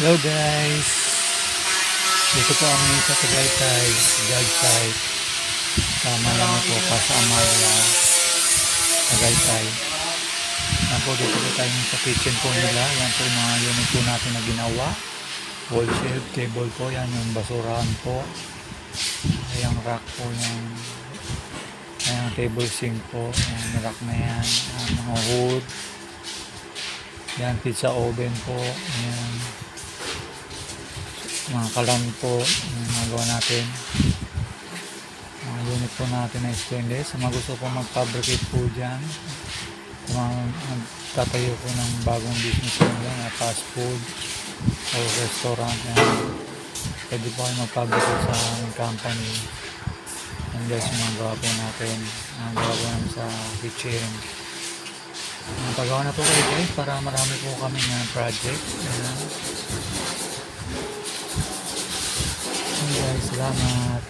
Hello guys! Dito po kami sa Tagaytay, job site. Tama lang po pa sa Amaya, Tagaytay. Yan po, dito po tayo sa kitchen po nila. Yan po yung mga unit po natin na ginawa. Wall shelf, table po. Yan yung basurahan po. Yung rack po yung Ayan, table sink po. Ayan, rack na yan. Ayan, mga wood. Yan, pizza oven po. Ayan. Mga kalan po. Yung mga gawa natin. Mga unit po natin na stainless. Sa mga gusto po mag-fabricate po dyan. Mga magtatayo po ng bagong business nila na fast food o restaurant. Ayan. Pwede po kayo mag-fabricate sa company. Ang guys, mga gawa po natin. Ang gawa po namin sa kitchen. Ang paggawa na po kayo guys para marami po kami ng project. Ayan. Salamat.